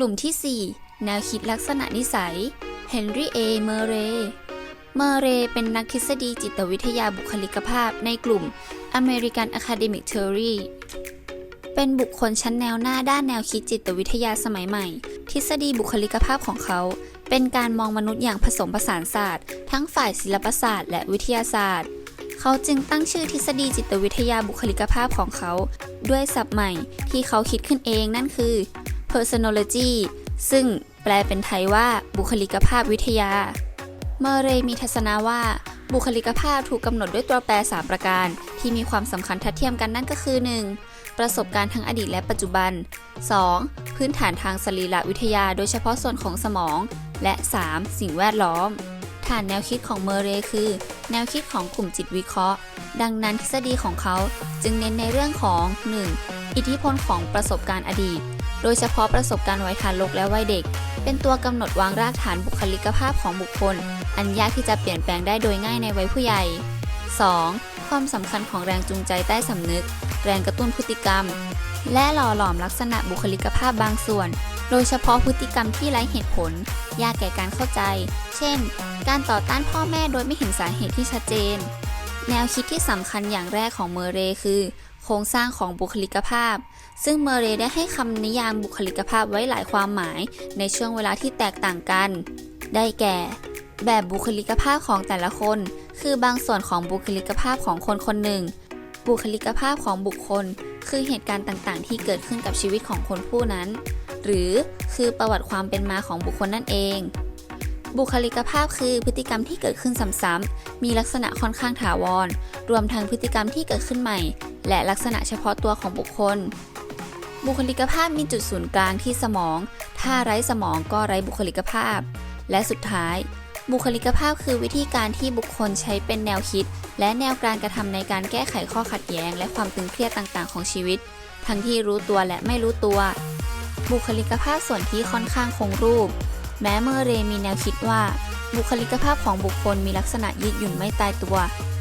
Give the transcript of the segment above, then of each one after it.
กลุ่มที่ 4 แนวคิดลักษณะนิสัย เฮนรี่เอ เมเรย์เมเรย์เป็นนักทฤษฎีจิตวิทยาบุคลิกภาพในกลุ่ม American Academic Theory เป็นบุคคลชั้นแนวหน้าด้านแนวคิดจิตวิทยาสมัยใหม่ ทฤษฎีบุคลิกภาพของเขา เป็นการมองมนุษย์อย่างผสมผสานศาสตร์ ทั้งฝ่ายศิลปศาสตร์และวิทยาศาสตร์ เขาจึงตั้งชื่อทฤษฎีจิตวิทยาบุคลิกภาพของเขา ด้วยศัพท์ใหม่ที่เขาคิดขึ้นเองนั่นคือ personology ซึ่งแปลเป็นไทยว่าบุคลิกภาพวิทยา เมเรย์มีทัศนะว่า บุคลิกภาพถูกกำหนดด้วยตัวแปร 3 ประการ ที่มีความสำคัญทัดเทียมกันนั่นก็คือ 1. ประสบการณ์ทั้งอดีตและปัจจุบัน 2. พื้นฐานทางสรีรวิทยาโดยเฉพาะส่วนของสมอง และ 3. สิ่งแวดล้อม ฐานแนวคิดของเมเรย์คือ แนวคิดของกลุ่มจิตวิเคราะห์ ดังนั้นทฤษฎีของเขาจึงเน้นในเรื่องของ 1. อิทธิพลของประสบการณ์อดีต โดยเฉพาะประสบการณ์วัยทารกและวัยเด็ก เป็นตัวกำหนดวางรากฐานบุคลิกภาพของบุคคล อันยากที่จะเปลี่ยนแปลงได้โดยง่ายในวัยผู้ใหญ่ 2. ความสำคัญของแรงจูงใจใต้สำนึก แรงกระตุ้นพฤติกรรม และหล่อหลอมลักษณะบุคลิกภาพบางส่วน โดยเฉพาะพฤติกรรมที่ไร้เหตุผล ยากแก่การเข้าใจ เช่น การต่อต้านพ่อแม่โดยไม่เห็นสาเหตุที่ชัดเจน แนวคิดที่สำคัญอย่างแรกของเมเรคือ โครงสร้างของบุคลิกภาพ ซึ่งเมเรได้ให้คำนิยามบุคลิกภาพไว้หลายความหมายในช่วงเวลาที่แตกต่างกัน ได้แก่ แบบบุคลิกภาพของแต่ละคน คือบางส่วนของบุคลิกภาพของคนคนหนึ่ง บุคลิกภาพของบุคคล คือเหตุการณ์ต่างๆ ที่เกิดขึ้นกับชีวิตของคนผู้นั้น หรือคือประวัติความเป็นมาของบุคคลนั่นเองบุคลิกภาพคือพฤติกรรมที่เกิดขึ้นซ้ำๆ มีลักษณะค่อนข้างถาวร รวมทั้งพฤติกรรมที่เกิดขึ้นใหม่ และลักษณะเฉพาะตัวของบุคคล บุคลิกภาพมีจุดศูนย์กลางที่สมอง ถ้าไร้สมองก็ไร้บุคลิกภาพ และสุดท้าย บุคลิกภาพคือวิธีการที่บุคคลใช้เป็นแนวคิด และแนวการกระทำในการแก้ไขข้อขัดแย้ง และความตึงเครียดต่างๆ ของชีวิต ทั้งที่รู้ตัวและไม่รู้ตัว บุคลิกภาพส่วนที่ค่อนข้างคงรูป แม้เมอร์เรมีแนวคิดว่า บุคลิกภาพของบุคคลมีลักษณะยืดหยุ่นไม่ตายตัว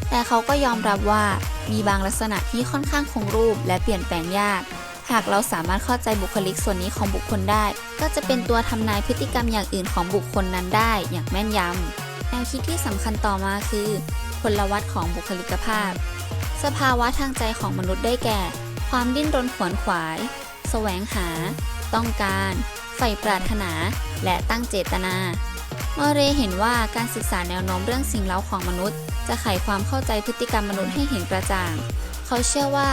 แต่เขาก็ยอมรับว่ามีบางลักษณะที่ค่อนข้างคงรูปและเปลี่ยนแปลงยาก หากเราสามารถเข้าใจบุคลิกส่วนนี้ของบุคคลได้ ก็จะเป็นตัวทำนายพฤติกรรมอย่างอื่นของบุคคลนั้นได้อย่างแม่นยำแนวคิดที่สำคัญต่อมาคือ พลวัตของบุคลิกภาพ สภาวะทางใจของมนุษย์ได้แก่ ความดิ้นรนขวนขวาย แสวงหา ต้องการใฝ่ปรารถนา และตั้งเจตนาเมอร์เรเห็นว่าการศึกษาแนวโน้มเรื่องสิ่งเล้าของมนุษย์ จะไขความเข้าใจพฤติกรรมมนุษย์ให้เห็นกระจ่าง เขาเชื่อว่า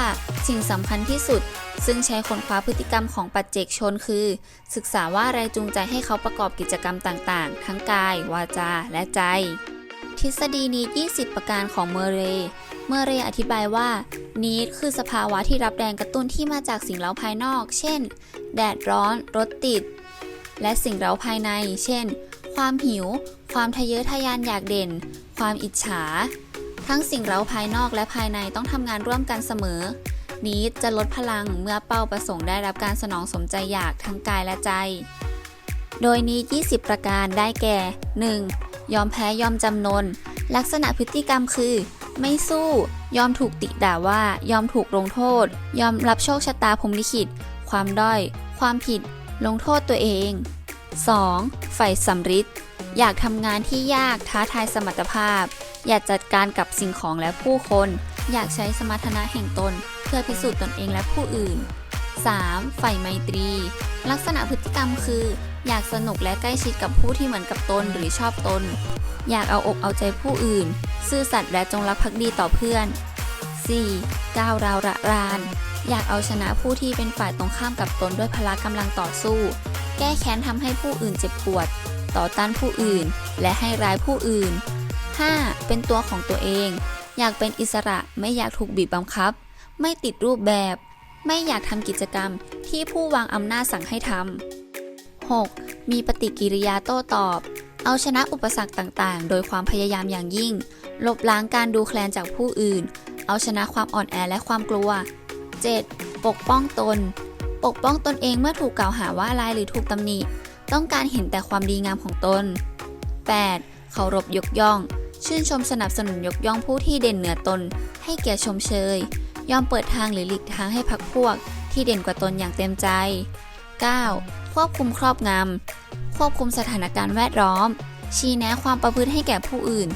สิ่งสำคัญที่สุด ซึ่งใช้ค้นคว้าพฤติกรรมของปัจเจกชนคือ ศึกษาว่าอะไรจูงใจให้เขาประกอบกิจกรรมต่างๆ ทั้งกาย วาจา และใจ ทฤษฎีนีด20 ประการของเมเรย์เมเรย์อธิบายว่านีดคือสภาวะที่รับแรงกระตุ้นที่มาจากสิ่งเร้าภายนอก เช่น แดดร้อน รถติด และสิ่งเร้าภายใน เช่น ความหิว ความทะเยอทะยานอยากเด่น ความอิจฉา ทั้งสิ่งเร้าภายนอกและภายในต้องทำงานร่วมกันเสมอ นีดจะลดพลังเมื่อเป้าประสงค์ได้รับการสนองสมใจอยากทั้งกายและใจ โดยนี้ 20 ประการได้แก่ 1. ยอมแพ้ยอมจำนน ลักษณะพฤติกรรมคือ ไม่สู้ ยอมถูกติด่าว่า ยอมถูกลงโทษ ยอมรับโชคชะตาพรมลิขิต ความด้อย ความผิด ลงโทษตัวเอง 2. ใฝ่สำริดอยากทำงานที่ยากท้าทายสมรรถภาพ อยากจัดการกับสิ่งของและผู้คน อยากใช้สมรรถนะแห่งตน เพื่อพิสูจน์ตนเองและผู้อื่น 3. ฝ่ายไมตรี ลักษณะพฤติกรรมคือ อยากสนุกและใกล้ชิดกับผู้ที่เหมือนกับตนหรือชอบตน อยากเอาอกเอาใจผู้อื่น ซื่อสัตย์และจงรักภักดีต่อเพื่อน 4. ก้าวราวระราน อยากเอาชนะผู้ที่เป็นฝ่ายตรงข้ามกับตนด้วยพละกำลังต่อสู้ แก้แค้นทำให้ผู้อื่นเจ็บปวด ต่อต้านผู้อื่น และให้ร้ายผู้อื่น 5. เป็นตัวของตัวเอง อยากเป็นอิสระไม่อยากถูกบีบบังคับ ไม่ติดรูปแบบ ไม่อยากทำกิจกรรมที่ผู้วางอำนาจสั่งให้ทำ 6. มีปฏิกิริยาโต้ตอบ เอาชนะอุปสรรคต่างๆ โดยความพยายามอย่างยิ่ง ลบล้างการดูแคลนจากผู้อื่น เอาชนะความอ่อนแอและความกลัว 7. ปกป้องตน ปกป้องตนเองเมื่อถูกกล่าวหาว่าร้ายหรือถูกตำหนิ ต้องการเห็นแต่ความดีงามของตน 8. เคารพยกย่อง ชื่นชมสนับสนุนยกย่องผู้ที่เด่นเหนือตน ให้แก่ชมเชย ยอมเปิดทางหรือหลีกทางให้พักพวก ที่เด่นกว่าตนอย่างเต็มใจ 9. ควบคุมครอบงำ ควบคุมสถานการณ์แวดล้อม ชี้แนะความประพฤติให้แก่ผู้อื่น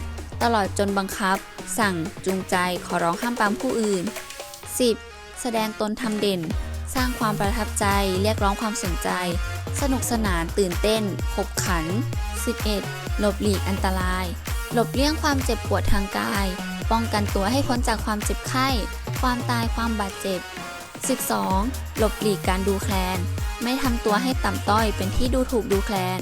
ตลอดจนบังคับ สั่ง จูงใจ ขอร้องห้ามปรามผู้อื่น 10. แสดงตนทำเด่น สร้างความประทับใจ เรียกร้องความสนใจ สนุกสนานตื่นเต้นขบขัน 11. หลบหลีกอันตราย หลบเลี่ยงความเจ็บปวดทางกาย ป้องกันตัวให้พ้นจากความเจ็บไข้ ความตายความบาดเจ็บ 12. หลบหลีกการดูแคลน ไม่ทำตัวให้ต่ำต้อยเป็นที่ดูถูกดูแคลน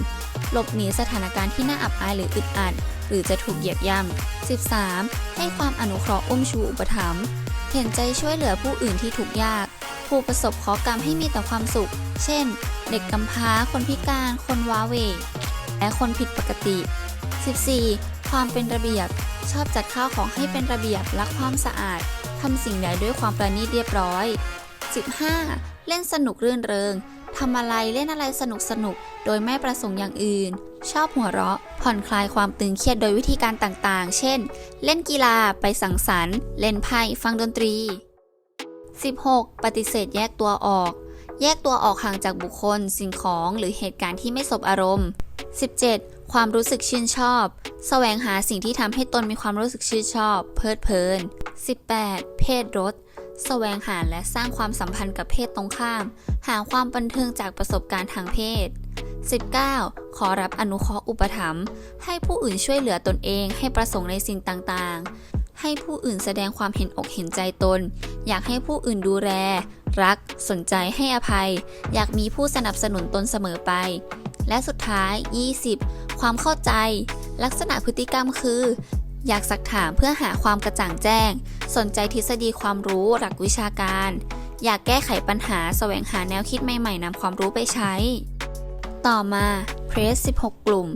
หลบหนีสถานการณ์ที่น่าอับอายหรืออึดอัด หรือจะถูกเหยียบย่ำ 13. ให้ความอนุเคราะห์อุ้มชูอุปถัมภ์เห็นใจช่วยเหลือผู้อื่นที่ทุกยาก ผู้ประสบเคราะห์กรรมให้มีแต่ความสุข เช่น เด็กกำพร้า คนพิการ คนว้าเหวและคนผิดปกติ 14. ความเป็นระเบียบ ชอบจัดข้าวของให้เป็นระเบียบรักความสะอาดทำสิ่งใดด้วยความประณีตเรียบร้อย 15. เล่นสนุกรื่นเริงทำอะไรเล่นอะไรสนุกสนุกโดยไม่ประสงค์อย่างอื่น ชอบหัวเราะ ผ่อนคลายความตึงเครียดโดยวิธีการต่างๆ เช่น เล่นกีฬาไปสังสรรค์ เล่นไพ่ฟังดนตรี 16. ปฏิเสธแยกตัวออก แยกตัวออกห่างจากบุคคล สิ่งของหรือเหตุการณ์ที่ไม่สบอารมณ์ 17. ความรู้สึกชื่นชอบ แสวงหาสิ่งที่ทำให้ตนมีความรู้สึกชื่นชอบ เพลิดเพลิน 18. เพศรสแสวงหาและสร้างความสัมพันธ์กับเพศตรงข้าม หาความบันเทิงจากประสบการณ์ทางเพศ 19. ขอรับอนุเคราะห์อุปถัมภ์ให้ผู้อื่นช่วยเหลือตนเองให้ประสงค์ในสิ่งต่างๆ ให้ผู้อื่นแสดงความเห็นอกเห็นใจตน อยากให้ผู้อื่นดูแล รัก สนใจให้อภัย อยากมีผู้สนับสนุนตนเสมอไป และสุดท้าย 20 ความเข้าใจ ลักษณะพฤติกรรมคือ อยากสักถามเพื่อหาความกระจ่างแจ้ง สนใจทฤษฎีความรู้หลักวิชาการ อยากแก้ไขปัญหาแสวงหาแนวคิดใหม่ๆนำความรู้ไปใช้ ต่อมาเพรส16 กลุ่ม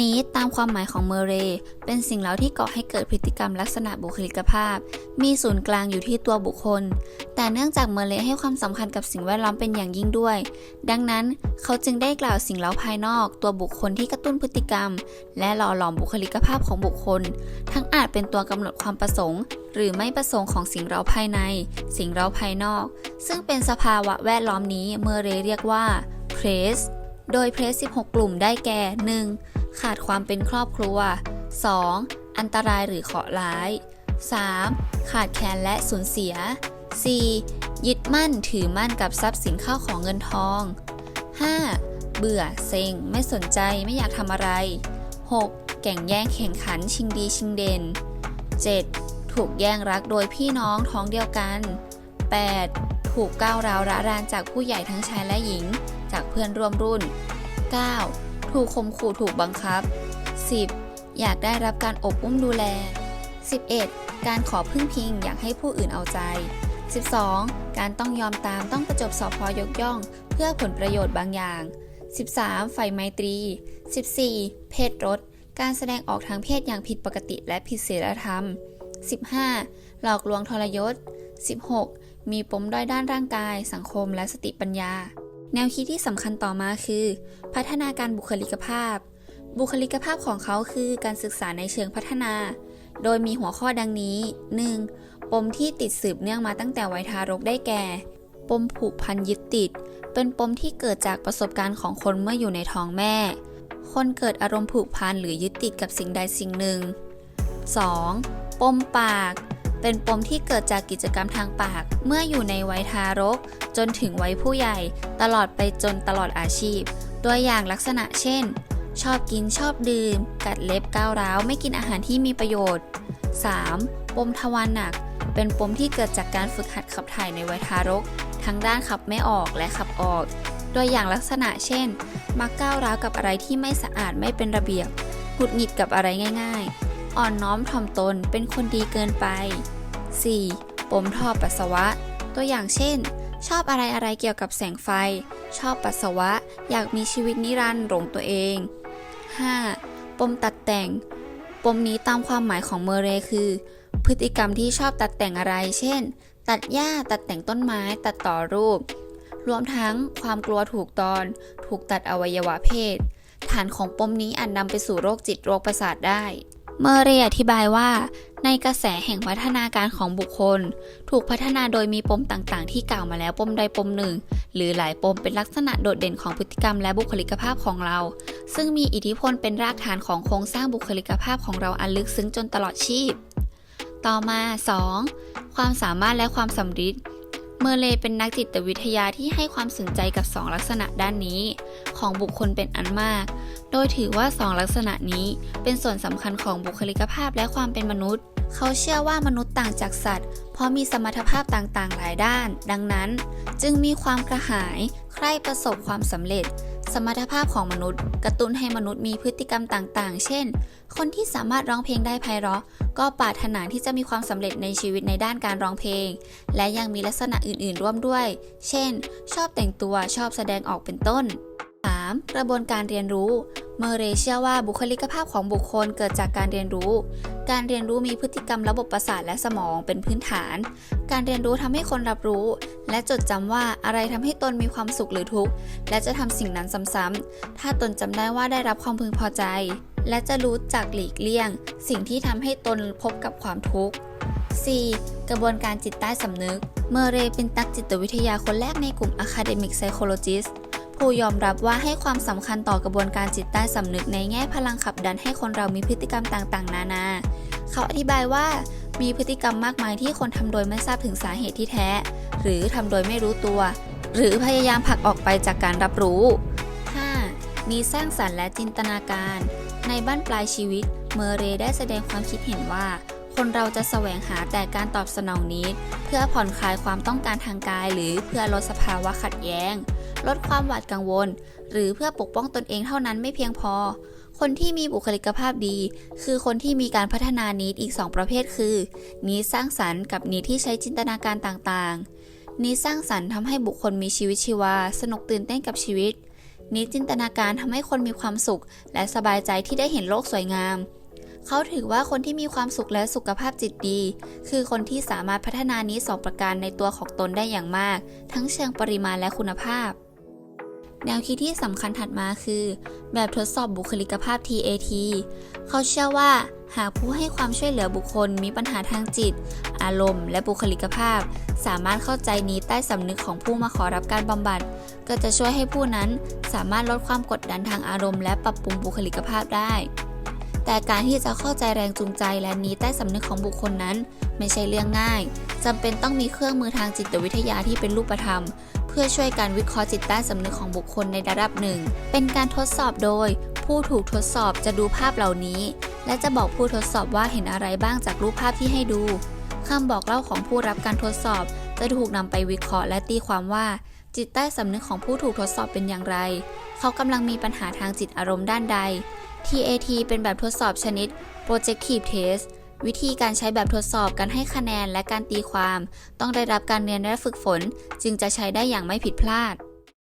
นี้ตามความหมายของเมเร เป็นสิ่งเล้าที่ก่อให้เกิดพฤติกรรมลักษณะบุคลิกภาพ มีศูนย์กลางอยู่ที่ตัวบุคคล แต่เนื่องจากเมเรให้ความสำคัญกับสิ่งแวดล้อมเป็นอย่างยิ่งด้วย ดังนั้นเขาจึงได้กล่าวสิ่งเล้าภายนอก ตัวบุคคลที่กระตุ้นพฤติกรรม และหล่อหลอมบุคลิกภาพของบุคคล ทั้งอาจเป็นตัวกำหนดความประสงค์ หรือไม่ประสงค์ของสิ่งเร้าภายใน สิ่งเร้าภายนอก ซึ่งเป็นสภาวะแวดล้อมนี้เมเรเรียกว่าเพรสโดยเพรส16 กลุ่มได้แก่ 1. ขาดความเป็นครอบครัว 2. อันตรายหรือเคราะห์ร้าย 3. ขาดแคลนและสูญเสีย 4. ยึดมั่นถือมั่นกับทรัพย์สินข้าวของเงินทอง 5. เบื่อเซ็ง ไม่สนใจไม่อยากทำอะไร 6. แก่งแย่งแข่งขันชิงดีชิงเด่น 7. ถูกแย่งรักโดยพี่น้องท้องเดียวกัน 8. ถูกก้าวร้าวระรานจากผู้ใหญ่ทั้งชายและหญิง จากเพื่อนร่วมรุ่น 9. ถูกข่มขู่ถูกบังคับ 10. อยากได้รับการอบอุ้มดูแล 11. การขอพึ่งพิงอยากให้ผู้อื่นเอาใจ 12. การต้องยอมตามต้องประจบสอพอยกย่อง เพื่อผลประโยชน์บางอย่าง 13. ไฟไมตรี 14. เพศรสการแสดงออกทางเพศอย่างผิดปกติและผิดศีลธรรม 15. หลอกลวงทรยศ 16. มีปมด้อยด้านร่างกาย สังคมและสติปัญญา แนวคิดที่สำคัญต่อมาคือ พัฒนาการบุคลิกภาพ บุคลิกภาพของเขาคือการศึกษาในเชิงพัฒนา โดยมีหัวข้อดังนี้ 1. ปมที่ติดสืบเนื่องมาตั้งแต่วัยทารกได้แก่ ปมผูกพันยึดติด เป็นปมที่เกิดจากประสบการณ์ของคนเมื่ออยู่ในท้องแม่ คนเกิดอารมณ์ผูกพันหรือยึดติดกับสิ่งใดสิ่งหนึ่ง 2. ปมปาก เป็นปมที่เกิดจากกิจกรรมทางปาก เมื่ออยู่ในวัยทารก จนถึงวัยผู้ใหญ่ ตลอดไปจนตลอดอาชีพ ตัวอย่างลักษณะเช่น ชอบกินชอบดื่ม กัดเล็บก้าวร้าว ไม่กินอาหารที่มีประโยชน์ 3. ปมทวารหนัก เป็นปมที่เกิดจากการฝึกหัดขับถ่ายในวัยทารก ทั้งด้านขับไม่ออกและขับออกตัวอย่างลักษณะเช่น มักก้าวร้าวกับอะไรที่ไม่สะอาดไม่เป็นระเบียบหงุดหงิดกับอะไรง่ายๆ อ่อนน้อมถ่อมตนเป็นคนดีเกินไป 4. ปมท่อปัสสาวะ ตัวอย่างเช่น ชอบอะไรอะไรเกี่ยวกับแสงไฟ ชอบปัสสาวะ อยากมีชีวิตนิรันดร์หลงตัวเอง 5. ปมตัดแต่ง ปมนี้ตามความหมายของเมเรคือ พฤติกรรมที่ชอบตัดแต่งอะไร เช่น ตัดหญ้า ตัดแต่งต้นไม้ ตัดต่อรูป รวมทั้งความกลัวถูกตอน ถูกตัดอวัยวะเพศ ฐานของปมนี้อาจนำไปสู่โรคจิตโรคประสาทได้ เมอร์เรย์อธิบายว่า ในกระแสแห่งพัฒนาการของบุคคล ถูกพัฒนาโดยมีปมต่างๆ ที่กล่าวมาแล้วปมใดปมหนึ่ง หรือหลายปมเป็นลักษณะโดดเด่นของพฤติกรรมและบุคลิกภาพของเรา ซึ่งมีอิทธิพลเป็นรากฐานของโครงสร้างบุคลิกภาพของเราอันลึกซึ้งจนตลอดชีพ ต่อมา 2. ความสามารถและความสำฤทธิ์เมอร์เลเป็นนักจิตวิทยาที่ให้ความสนใจกับ 2 ลักษณะด้านนี้ ของบุคคลเป็นอันมาก โดยถือว่า 2 ลักษณะนี้เป็นส่วนสำคัญของบุคลิกภาพและความเป็นมนุษย์ เขาเชื่อว่ามนุษย์ต่างจากสัตว์ เพราะมีสมรรถภาพต่างๆ หลายด้าน ดังนั้น จึงมีความกระหาย ใคร่ประสบความสำเร็จ สมรรถภาพของมนุษย์ กระตุ้นให้มนุษย์มีพฤติกรรมต่างๆ เช่น คนที่สามารถร้องเพลงได้ไพเราะ ก็ปรารถนาที่จะมีความสำเร็จในชีวิตในด้านการร้องเพลง และยังมีลักษณะอื่นๆ ร่วมด้วย เช่น ชอบแต่งตัวชอบแสดงออกเป็นต้น 3. กระบวนการเรียนรู้ เมเรเชื่อว่าบุคลิกภาพของบุคคลเกิดจากการเรียนรู้ การเรียนรู้มีพฤติกรรมระบบประสาทและสมองเป็นพื้นฐาน การเรียนรู้ทำให้คนรับรู้ และจดจำว่าอะไรทำให้ตนมีความสุขหรือทุกข์ และจะทำสิ่งนั้นซ้ำๆถ้าตนจำได้ว่าได้รับความพึงพอใจ และจะรู้จักหลีกเลี่ยง สิ่งที่ทำให้ตนพบกับความทุกข์ 4. กระบวนการจิตใต้สำนึก เมเรเป็นนักจิตวิทยาคนแรกในกลุ่ม Academic Psychologist ผู้ยอมรับว่าให้ความสำคัญต่อกระบวนการจิตใต้สำนึกในแง่พลังขับดันให้คนเรามีพฤติกรรมต่างๆ นานา เขาอธิบายว่ามีพฤติกรรมมากมายที่คนทำโดยไม่ทราบถึงสาเหตุที่แท้ หรือทำโดยไม่รู้ตัว หรือพยายามผลักออกไปจากการรับรู้ 5. มีสร้างสรรค์และจินตนาการ ในบ้านปลายชีวิต เมอร์เรย์ได้แสดงความคิดเห็นว่า คนเราจะแสวงหาแต่การตอบสนองนี้ เพื่อผ่อนคลายความต้องการทางกาย หรือเพื่อลดสภาวะขัดแย้ง ลดความหวาดกังวล หรือเพื่อปกป้องตนเองเท่านั้นไม่เพียงพอ คนที่มีบุคลิกภาพดี คือคนที่มีการพัฒนานิดอีก 2 ประเภทคือนิดสร้างสรรค์กับนิดที่ใช้จินตนาการต่างๆนิดสร้างสรรค์ทำให้บุคคลมีชีวิตชีวา สนุกตื่นเต้นกับชีวิตนิดจินตนาการทำให้คนมีความสุข และสบายใจที่ได้เห็นโลกสวยงามเขาถือว่าคนที่มีความสุขและสุขภาพจิตดี คือคนที่สามารถพัฒนานี้สองประการในตัวของตนได้อย่างมาก ทั้งเชิงปริมาณและคุณภาพ แนวคิดที่สำคัญถัดมาคือ แบบทดสอบบุคลิกภาพ TAT เขาเชื่อว่า หากผู้ให้ความช่วยเหลือบุคคลมีปัญหาทางจิต อารมณ์ และบุคลิกภาพ สามารถเข้าใจนี้ใต้สำนึกของผู้มาขอรับการบำบัด ก็จะช่วยให้ผู้นั้นสามารถลดความกดดันทางอารมณ์ และปรับปรุงบุคลิกภาพได้ แต่การที่จะเข้าใจแรงจูงใจและนี้ใต้สำนึกของบุคคลนั้น ไม่ใช่เรื่องง่ายจำเป็นต้องมีเครื่องมือทางจิตวิทยาที่เป็นรูปธรรม เพื่อช่วยการวิเคราะห์จิตใต้สำนึกของบุคคลในระดับหนึ่ง เป็นการทดสอบโดย ผู้ถูกทดสอบจะดูภาพเหล่านี้ และจะบอกผู้ทดสอบว่าเห็นอะไรบ้างจากรูปภาพที่ให้ดูคำบอกเล่าของผู้รับการทดสอบ จะถูกนำไปวิเคราะห์และตีความว่า จิตใต้สำนึกของผู้ถูกทดสอบเป็นอย่างไร เขากำลังมีปัญหาทางจิตอารมณ์ด้านใด TAT เป็นแบบทดสอบชนิด Projective Test วิธีการใช้แบบทดสอบการให้คะแนนและการตีความ ต้องได้รับการเรียนและฝึกฝน จึงจะใช้ได้อย่างไม่ผิดพลาด